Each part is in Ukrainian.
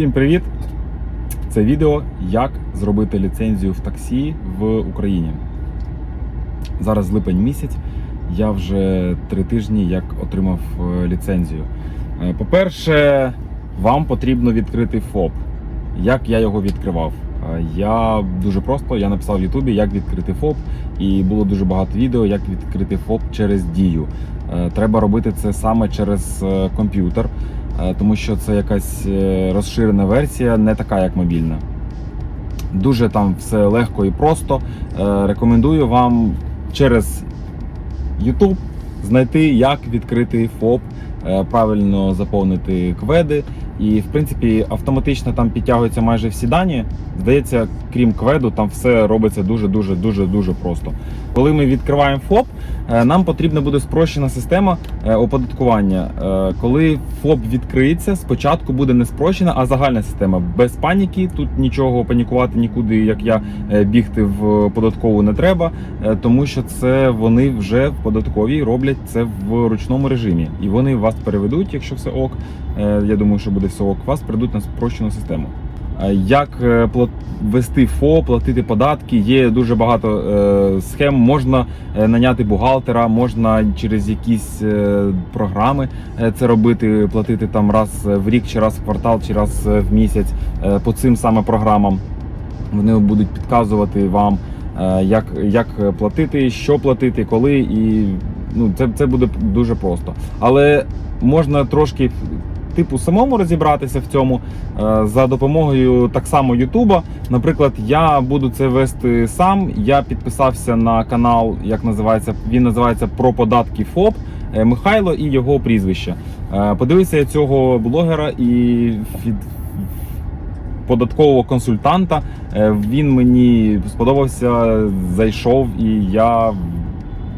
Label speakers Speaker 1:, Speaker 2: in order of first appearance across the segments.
Speaker 1: Всім привіт! Це відео, як зробити ліцензію в таксі в Україні. Зараз липень місяць. Я вже три тижні як отримав е, ліцензію. Е, По-перше, вам потрібно відкрити ФОП. Як я його відкривав? Е, Я дуже просто я написав в Ютубі, як відкрити ФОП, і було дуже багато відео, як відкрити ФОП через дію. Треба робити це саме через комп'ютер, тому що це якась е, розширена версія, не така, як мобільна. Дуже там все легко і просто. Е, Рекомендую вам через YouTube знайти, як відкрити ФОП, е, правильно заповнити кведи. І, в принципі, автоматично там підтягуються майже всі дані. Здається, крім кведу, там все робиться дуже дуже дуже дуже просто. Коли ми відкриваємо ФОП, е, нам потрібна буде спрощена система е, оподаткування. Е, Коли ФОП відкриється, спочатку буде не спрощена, а загальна система. Без паніки. Тут нічого панікувати нікуди, як я бігти в податкову не треба, тому що це вони вже в податковій роблять це в ручному режимі, і вони вас переведуть, якщо все ок. Я думаю, що буде все ок. Вас перейдуть на спрощену систему. Як е, вести ФО, платити податки? Є дуже багато е, схем. Можна е, наняти бухгалтера, можна через якісь програми це робити, платити там раз в рік, чи раз в квартал, чи раз в місяць по цим саме програмам. Вони будуть підказувати вам, як, як платити, що платити, коли, і ну, це, це буде дуже просто. Але можна трошки типу самому розібратися в цьому е, за допомогою так само Ютуба. Наприклад, я буду це вести сам. Я підписався на канал, як називається, він називається Про податки ФОП. е, Михайло і його прізвище. Е, Подивився я цього блогера і податкового консультанта. Він мені сподобався, зайшов, і я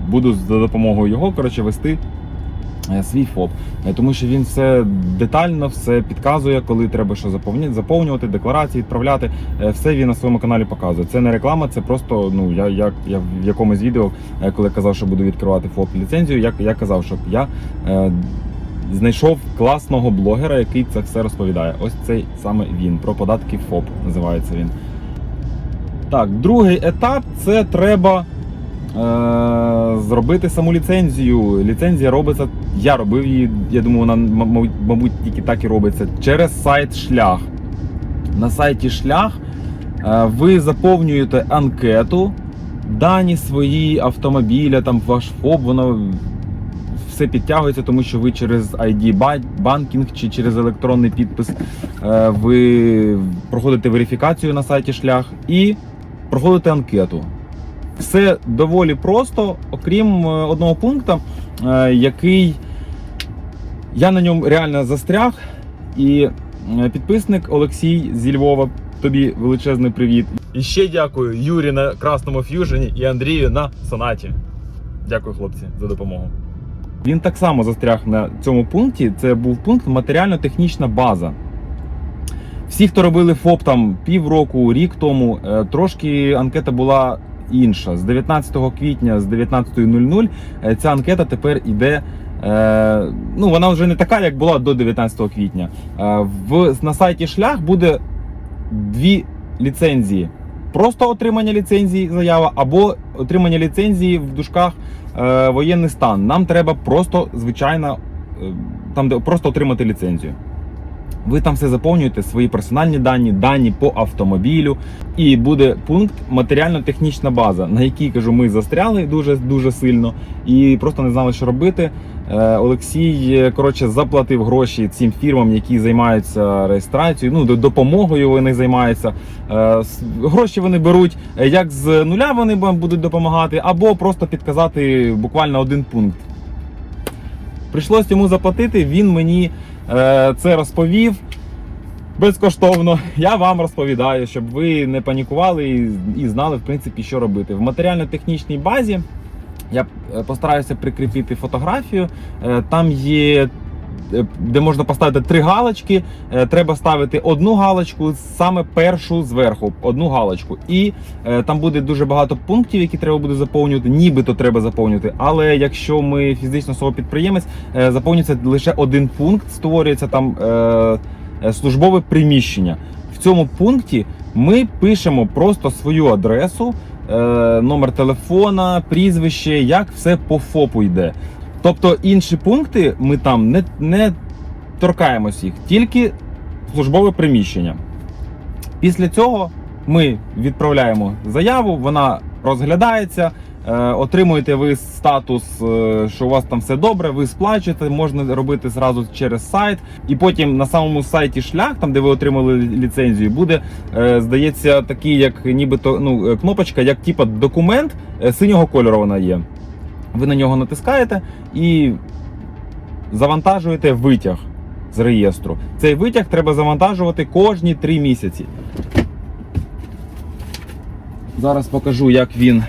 Speaker 1: буду за допомогою його коротше вести свій ФОП. Е, Тому що він все детально, все підказує, коли треба що заповнювати, заповнювати, декларації відправляти. Е, Все він на своєму каналі показує. Це не реклама, це просто ну я, я, я в якомусь відео, е, коли казав, що буду відкривати ФОП ліцензію, я, я казав, щоб я. е, Знайшов класного блогера, який це все розповідає. Ось цей саме він. Про податки ФОП називається він. Так, другий етап це треба е, зробити саму ліцензію. Ліцензія робиться. Я робив її, я думаю, вона мабуть, тільки так і робиться через сайт Шлях. На сайті Шлях е, ви заповнюєте анкету, дані свої автомобіля, там ваш ФОП, воно все підтягується, тому що ви через ID ба- банкінг чи через електронний підпис е, ви проходите верифікацію на сайті Шлях і проходите анкету. Все доволі просто, окрім е, одного пункту, е, який я на ньому реально застряг. І е, підписник Олексій зі Львова. Тобі величезний привіт. І ще дякую Юрі на красному ф'южені і Андрію на сонаті. Дякую, хлопці, за допомогу. Він так само застряг на цьому пункті. Це був пункт матеріально-технічна база. Всі, хто робили ФОП там півроку, рік тому, трошки анкета була інша. З 19 квітня, з 19.00 е, ця анкета тепер іде. е, Ну, вона вже не така, як була до 19 квітня. Е, В, на сайті Шлях буде дві ліцензії. Просто отримання ліцензії, заява, або отримання ліцензії в дужках е, воєнний стан. Нам треба просто звичайно там, де просто отримати ліцензію. Ви там все заповнюєте, свої персональні дані, дані по автомобілю, і буде пункт матеріально-технічна база, на якій кажу, ми застряли дуже дуже сильно і просто не знали, що робити. Е, Олексій е, коротше заплатив гроші цим фірмам, які займаються реєстрацією. Ну допомогою вони займаються. Е, Гроші вони беруть як з нуля вони вам будуть допомагати, або просто підказати буквально один пункт. Прийшлось йому заплатити. Він мені це розповів безкоштовно. Я вам розповідаю, щоб ви не панікували і, і знали, в принципі, що робити. В матеріально-технічній базі я е, постараюся прикріпити фотографію. Е, Там є. Е, Де можна поставити три галочки, Е, треба ставити одну галочку, саме першу зверху, одну галочку. І е, там буде дуже багато пунктів, які треба буде заповнювати, нібито треба заповнювати. Але якщо ми фізично особа підприємець, заповнюється лише один пункт, створюється там. Службове приміщення. В цьому пункті ми пишемо просто свою адресу, номер телефона, прізвище, як все по ФОПу йде. Тобто інші пункти ми там не, не торкаємось їх, тільки службове приміщення. Після цього ми відправляємо заяву, вона розглядається. е, Отримуєте ви статус, е, що у вас там все добре, ви сплачуєте, можна робити зразу через сайт. І потім на самому сайті шлях, там де ви отримали ліцензію, буде, е, здається, такий, як нібито ну, кнопочка, як типа документ синього кольору вона є. Ви на нього натискаєте і завантажуєте витяг з реєстру. Цей витяг треба завантажувати кожні 3 місяці. Зараз покажу, як він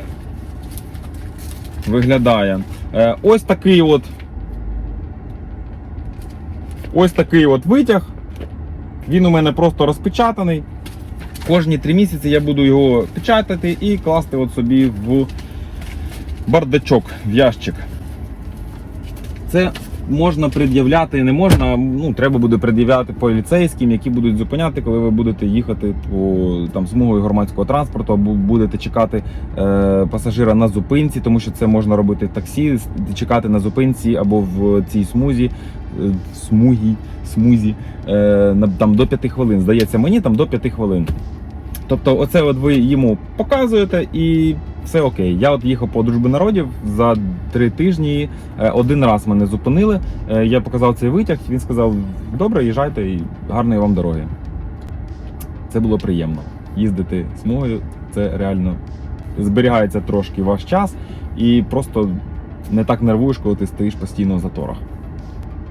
Speaker 1: виглядає. Е, Ось такий от. Ось такий от витяг. Він у мене просто розпечатаний. Кожні 3 місяці я буду його печатати і класти от собі в бардачок, в ящик. Це можна пред'являти, не можна. Ну, треба буде пред'являти поліцейським, які будуть зупиняти, коли ви будете їхати по там смугою громадського транспорту, або будете чекати е, пасажира на зупинці, тому що це можна робити в таксі, чекати на зупинці або в цій смузі, е, смугі, смузі, е, там до 5 хвилин. Здається, мені там до 5 хвилин. Тобто, оце от ви йому показуєте і все окей. Я от їхав по дружби народів за три тижні. Е, Один раз мене зупинили. Е, Я показав цей витяг. Він сказав: добре, їжджайте і гарної вам дороги. Це було приємно. Їздити смугою це реально зберігається трошки ваш час і просто не так нервуєш, коли ти стоїш постійно в заторах.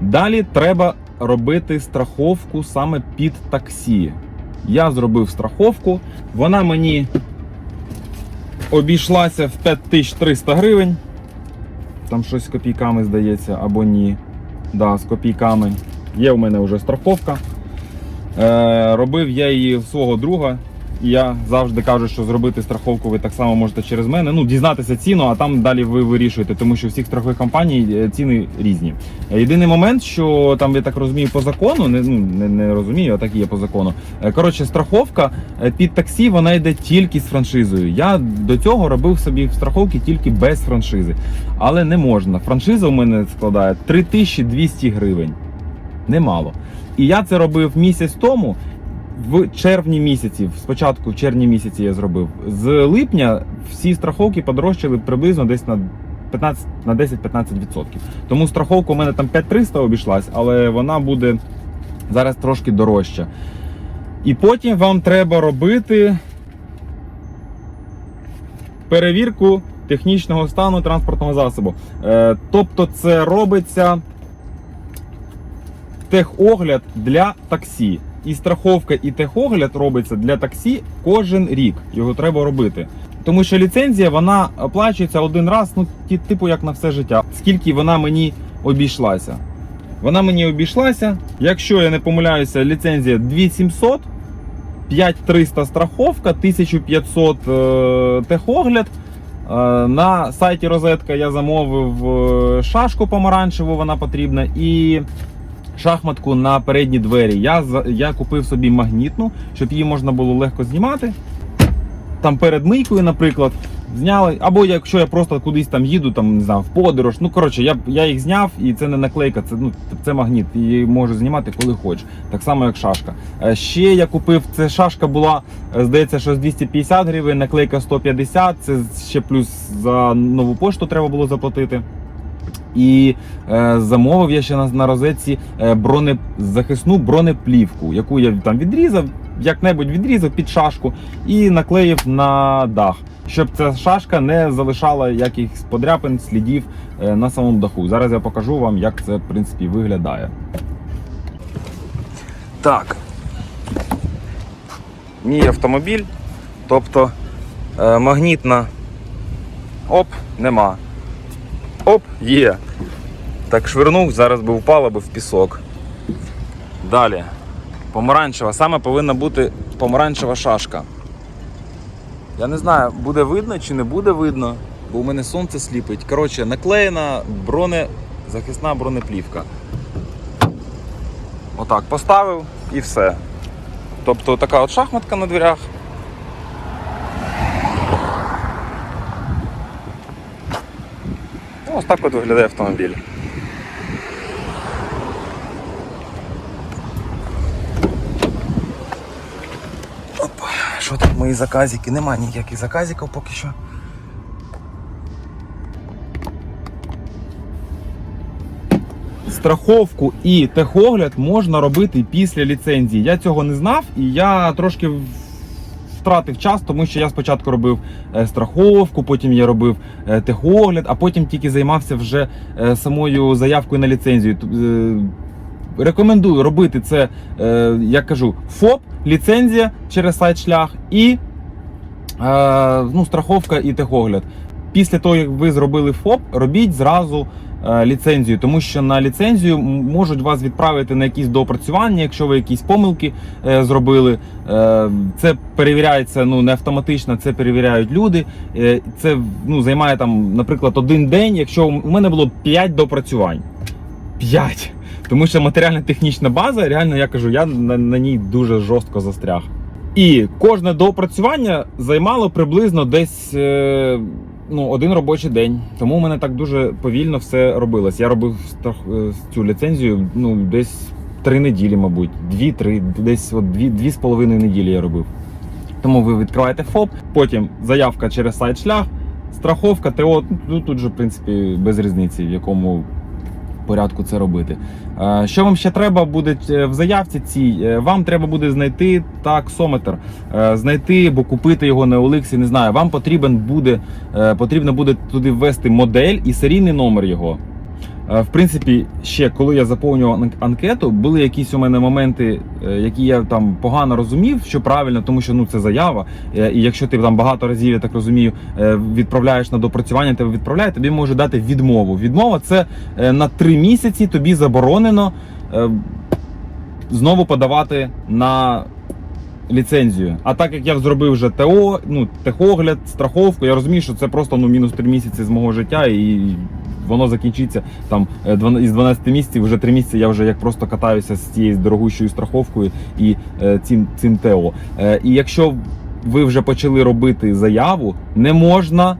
Speaker 1: Далі треба робити страховку саме під таксі. Я зробив страховку, вона мені обійшлася в 5300 гривень. Там щось з копійками здається, або ні. Да, з копійками. Є в мене вже страховка. Е, робив я її свого друга. Я завжди кажу, що зробити страховку ви так само можете через мене. Ну, дізнатися ціну, а там далі ви вирішуєте, тому що всіх страхових компаній е, ціни різні. Єдиний момент, що там я так розумію по закону, не, ну, не, не розумію, а так і є по закону. Е, Коротше, страховка е, під таксі вона йде тільки з франшизою. Я до цього робив собі страховки тільки без франшизи. Але не можна. Франшиза у мене складає 3200 гривень. Немало. І я це робив місяць тому. В червні місяці, спочатку в червні місяці я зробив. З липня всі страховки подорожчали приблизно десь на 15 на 10-15%. Тому страховка у мене там 5300 обійшлась, але вона буде зараз трошки дорожча. І потім вам треба робити перевірку технічного стану транспортного засобу. Е, тобто це робиться техогляд для таксі. І страховка, і техогляд робиться для таксі кожен рік. Його треба робити. Тому що ліцензія вона оплачується один раз, ну типу як на все життя. Скільки вона мені обійшлася? Вона мені обійшлася. Якщо я не помиляюся, ліцензія 2700, 5300 страховка, 1500 е, техогляд. Е, На сайті Розетка я замовив е, шашку помаранчеву, вона потрібна, і шахматку на передні двері. Я, я купив собі магнітну, щоб її можна було легко знімати. Там перед мийкою, наприклад, зняли. Або якщо я просто кудись там їду, там не знаю, в подорож. Ну коротше, я, я їх зняв, і це не наклейка, це ну це магніт. Її можу знімати коли хочеш. Так само, як шашка. Е, Ще я купив, це шашка була, е, здається, що з 250 гривень, наклейка 150, це ще плюс за нову пошту треба було заплатити. І е, замовив я ще на, розетці е, броне, захисну бронеплівку, яку я там відрізав, як-небудь відрізав під шашку і наклеїв на дах, щоб ця шашка не залишала якихось подряпин, слідів е, на самому даху. Зараз я покажу вам, як це в принципі виглядає. Так. Мій автомобіль, тобто магнітна. Оп, нема. Оп, є. Так швирнув, зараз би впало би в пісок. Далі. Помаранчева. Саме повинна бути помаранчева шашка. Я не знаю, буде видно чи не буде видно, бо у мене сонце сліпить. Коротше, наклеєна броне, захисна бронеплівка. Отак поставив і все. Тобто така от шахматка на дверях. Ось так от виглядає автомобіль. Опа, що тут мої заказики? Нема ніяких заказиків поки що. Страховку і техогляд можна робити після ліцензії. Я цього не знав і я трошки втратив час, тому що я спочатку робив е, страховку, потім я робив е, техогляд, а потім тільки займався вже е, самою заявкою на ліцензію. Рекомендую робити це, е, я кажу, ФОП, ліцензія через сайт шлях і ну, страховка і техогляд. Після того, як ви зробили ФОП, робіть зразу ліцензію, тому що на ліцензію можуть вас відправити на якісь доопрацювання, якщо ви якісь помилки е, зробили. Е, це перевіряється ну, не автоматично, це перевіряють люди. Е, це ну, займає там, наприклад, один день, якщо у мене було 5 допрацювань. 5. Тому що матеріально-технічна база, реально, я кажу, я на, на ній дуже жорстко застряг. І кожне доопрацювання займало приблизно десь е, ну, один робочий день. Тому у мене так дуже повільно все робилось. Я робив е, цю ліцензію ну, десь три неділі, мабуть, дві-три, десь от дві, дві з половиною неділі я робив. Тому ви відкриваєте ФОП, потім заявка через сайт шлях, страховка, ТО. Ну, тут же, в принципі, без різниці, в якому порядку це робити. Е, Що вам ще треба буде в заявці цій? Е, Вам треба буде знайти таксометр, Е, знайти або купити його на Олексі. Не знаю. Вам потрібен буде, потрібно буде туди ввести модель і серійний номер його. Е, В принципі, ще коли я заповнював анкету, були якісь у мене моменти, е, які я там погано розумів, що правильно, тому що ну це заява. Е, І якщо ти там багато разів, я так розумію, відправляєш на допрацювання, тебе відправляє, тобі може дати відмову. Відмова це на три місяці тобі заборонено знову подавати на ліцензію. А так як я зробив вже ТО, ну техогляд, страховку, я розумію, що це просто ну мінус 3 місяці з мого життя, і воно закінчиться там е, із 12 місяців, вже 3 місяці я вже як просто катаюся з цією дорогущою страховкою і е, цим, цим ТО. Е, і якщо ви вже почали робити заяву, не можна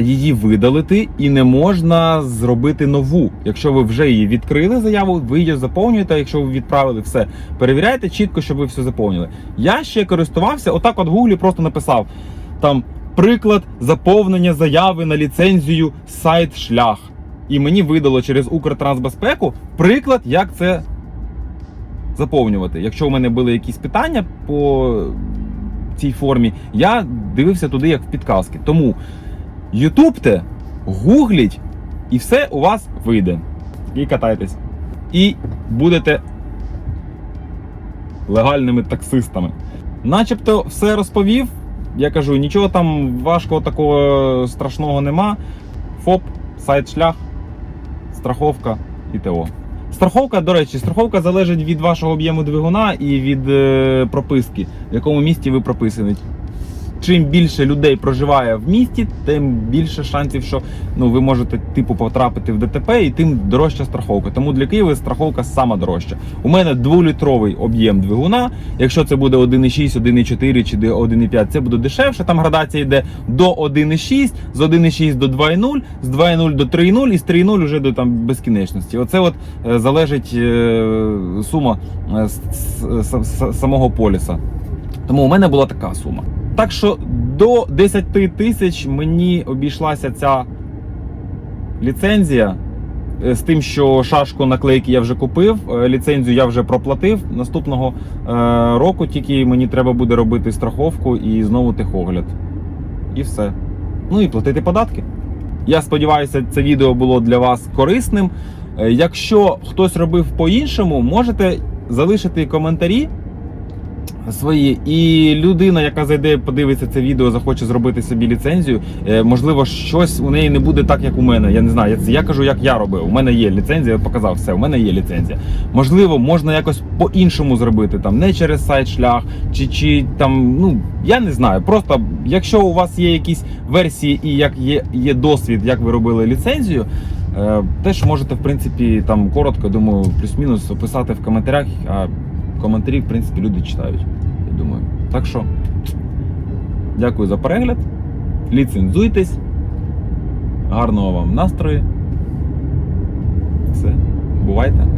Speaker 1: її видалити і не можна зробити нову. Якщо ви вже її відкрили заяву, ви її заповнюєте. Якщо ви відправили все, перевіряйте чітко, щоб ви все заповнили. Я ще користувався, отак, от гуглі просто написав там приклад заповнення заяви на ліцензію сайт шлях. І мені видало через Укртрансбезпеку приклад, як це заповнювати. Якщо у мене були якісь питання по цій формі, я дивився туди як в підказки. Тому ютубте, гугліть, і все у вас вийде. І катайтесь. І будете легальними таксистами. Начебто все розповів. Я кажу, нічого там важкого такого страшного нема. ФОП, сайт шлях, страховка і ТО. Страховка, до речі, страховка залежить від вашого об'єму двигуна і від е, прописки, в якому місті ви прописані. Чим більше людей проживає в місті, тим більше шансів, що ну, ви можете типу потрапити в ДТП, і тим дорожча страховка. Тому для Києва страховка сама дорожча. У мене дволітровий об'єм двигуна. Якщо це буде 1,6, 1,4 чи 1,5, це буде дешевше. Там градація йде до 1,6, з 1,6 до 2,0, з 2,0 до 3,0 і з 3,0 вже до там безкінечності. Оце от е, залежить е, сума е, самого поліса. Тому у мене була така сума. Так що до 10 тисяч мені обійшлася ця ліцензія. Е, З тим, що шашку наклейки я вже купив, е, ліцензію я вже проплатив. Наступного е, року тільки мені треба буде робити страховку і знову техогляд. І все. Ну і платити податки. Я сподіваюся, це відео було для вас корисним. Якщо хтось робив по-іншому, можете залишити коментарі свої. І людина, яка зайде, подивиться це відео, захоче зробити собі ліцензію. е, Можливо, щось у неї не буде так, як у мене. Я не знаю. Я, я кажу, як я робив. У мене є ліцензія, я показав все. У мене є ліцензія. Можливо, можна якось по-іншому зробити, там не через сайт шлях, чи, чи там, ну я не знаю. Просто якщо у вас є якісь версії і як є, є досвід, як ви робили ліцензію. е, Теж можете, в принципі, там коротко, думаю, плюс-мінус описати в коментарях. А коментарі, в принципі, люди читають. Думаю. Так що, дякую за перегляд. Ліцензуйтесь. Гарного вам настрою. Все. Бувайте.